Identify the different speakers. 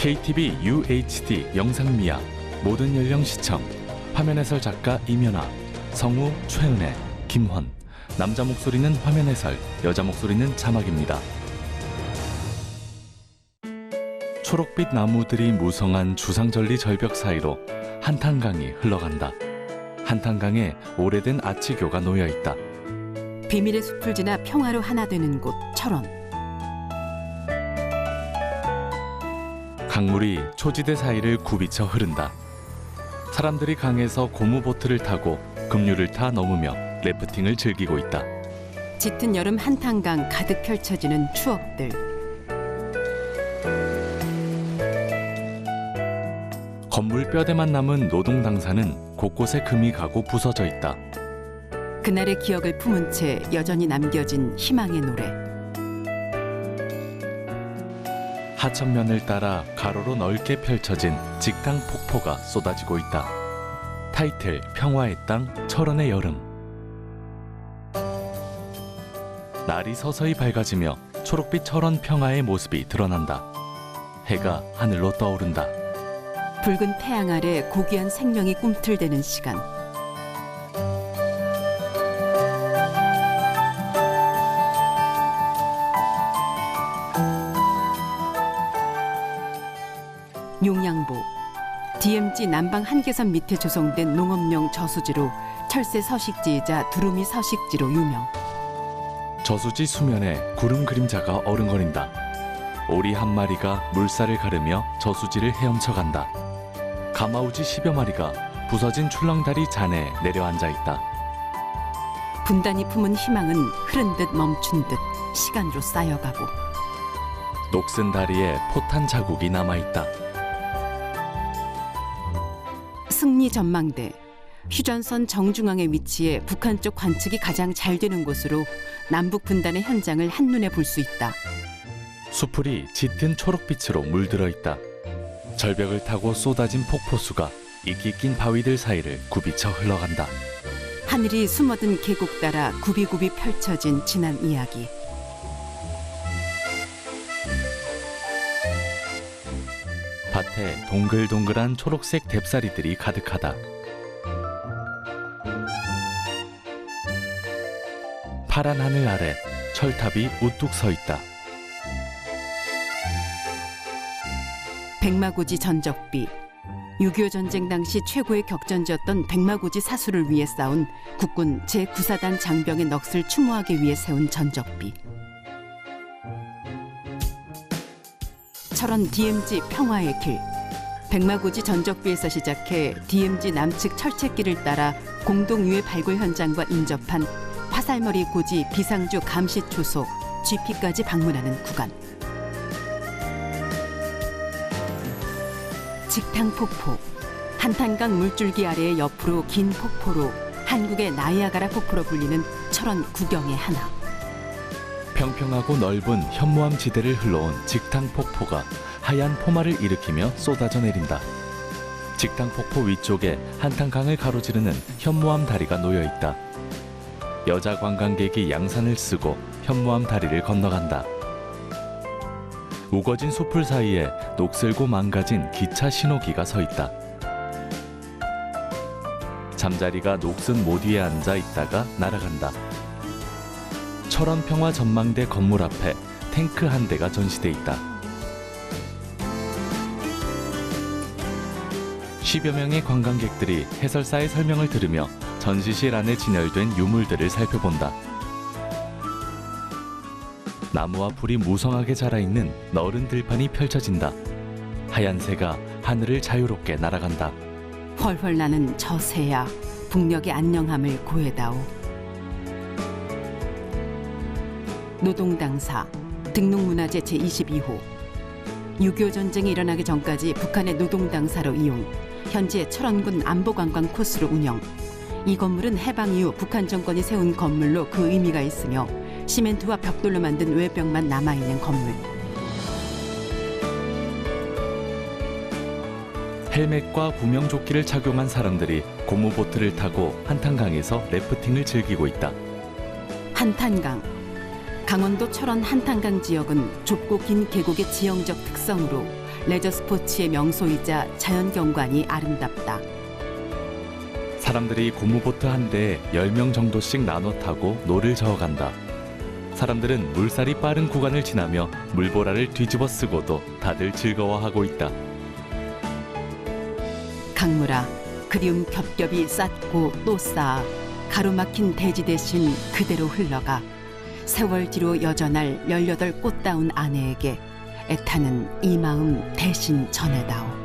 Speaker 1: KTV UHD 영상미야 모든 연령 시청 화면 해설 작가 이면아 성우 최은혜 김헌 남자 목소리는 화면 해설 여자 목소리는 자막입니다. 초록빛 나무들이 무성한 주상절리 절벽 사이로 한탄강이 흘러간다. 한탄강에 오래된 아치교가 놓여 있다.
Speaker 2: 비밀의 숲을 지나 평화로 하나 되는 곳 철원.
Speaker 1: 강물이 초지대 사이를 굽이쳐 흐른다. 사람들이 강에서 고무보트를 타고 급류를 타 넘으며 래프팅을 즐기고 있다.
Speaker 2: 짙은 여름 한탄강 가득 펼쳐지는 추억들.
Speaker 1: 건물 뼈대만 남은 노동 당사는 곳곳에 금이 가고 부서져 있다.
Speaker 2: 그날의 기억을 품은 채 여전히 남겨진 희망의 노래.
Speaker 1: 하천면을 따라 가로로 넓게 펼쳐진 직강 폭포가 쏟아지고 있다. 타이틀 평화의 땅 철원의 여름. 날이 서서히 밝아지며 초록빛 철원 평화의 모습이 드러난다. 해가 하늘로 떠오른다.
Speaker 2: 붉은 태양 아래 고귀한 생명이 꿈틀대는 시간. 용양보 DMZ 남방 한계선 밑에 조성된 농업용 저수지로 철새 서식지이자 두루미 서식지로 유명.
Speaker 1: 저수지 수면에 구름 그림자가 어른거린다. 오리 한 마리가 물살을 가르며 저수지를 헤엄쳐 간다. 가마우지 10여 마리가 부서진 출렁다리 잔에 내려앉아 있다.
Speaker 2: 분단이 품은 희망은 흐른 듯 멈춘 듯 시간으로 쌓여가고
Speaker 1: 녹슨 다리에 포탄 자국이 남아 있다.
Speaker 2: 승리 전망대 휴전선 정중앙에 위치해 북한 쪽 관측이 가장 잘 되는 곳으로 남북 분단의 현장을 한눈에 볼 수 있다.
Speaker 1: 수풀이 짙은 초록빛으로 물들어 있다. 절벽을 타고 쏟아진 폭포수가 이끼 낀 바위들 사이를 굽이쳐 흘러간다.
Speaker 2: 하늘이 숨어든 계곡 따라 굽이굽이 펼쳐진 지난 이야기.
Speaker 1: 밭에 동글동글한 초록색 뎁사리들이 가득하다. 파란 하늘 아래 철탑이 우뚝 서 있다.
Speaker 2: 백마고지 전적비. 6.25 전쟁 당시 최고의 격전지였던 백마고지 사수를 위해 싸운 국군 제9사단 장병의 넋을 추모하기 위해 세운 전적비. 철원 DMZ 평화의 길. 백마고지 전적비에서 시작해 DMZ 남측 철책길을 따라 공동유해 발굴 현장과 인접한 화살머리 고지 비상주 감시 초소 GP까지 방문하는 구간. 직탕 폭포 한탄강 물줄기 아래의 옆으로 긴 폭포로 한국의 나이아가라 폭포로 불리는 철원 구경의 하나
Speaker 1: 평평하고 넓은 현무암 지대를 흘러온 직탕 폭포가 하얀 포마를 일으키며 쏟아져 내린다. 직탕 폭포 위쪽에 한탄강을 가로지르는 현무암 다리가 놓여 있다. 여자 관광객이 양산을 쓰고 현무암 다리를 건너간다. 우거진 숲을 사이에 녹슬고 망가진 기차 신호기가 서 있다. 잠자리가 녹슨 못 위에 앉아 있다가 날아간다. 철원 평화 전망대 건물 앞에 탱크 한 대가 전시돼 있다. 10여 명의 관광객들이 해설사의 설명을 들으며 전시실 안에 진열된 유물들을 살펴본다. 나무와 풀이 무성하게 자라있는 너른 들판이 펼쳐진다. 하얀 새가 하늘을 자유롭게 날아간다.
Speaker 2: 헐헐 나는 저 새야 북녘의 안녕함을 고해다오 노동당사 등록문화재 제22호 6.25 전쟁이 일어나기 전까지 북한의 노동당사로 이용 현재 철원군 안보관광 코스로 운영. 이 건물은 해방 이후 북한 정권이 세운 건물로 그 의미가 있으며 시멘트와 벽돌로 만든 외벽만 남아있는 건물.
Speaker 1: 헬멧과 구명조끼를 착용한 사람들이 고무보트를 타고 한탄강에서 래프팅을 즐기고 있다.
Speaker 2: 한탄강. 강원도 철원 한탄강 지역은 좁고 긴 계곡의 지형적 특성으로 레저 스포츠의 명소이자 자연 경관이 아름답다.
Speaker 1: 사람들이 고무보트 한 대에 10명 정도씩 나눠 타고 노를 저어간다. 사람들은 물살이 빠른 구간을 지나며 물보라를 뒤집어 쓰고도 다들 즐거워하고 있다.
Speaker 2: 강물아, 그리움 겹겹이 쌓고 또 쌓아 가로막힌 대지 대신 그대로 흘러가 세월지로 여전할 열여덟 꽃다운 아내에게 애타는 이 마음 대신 전해다오.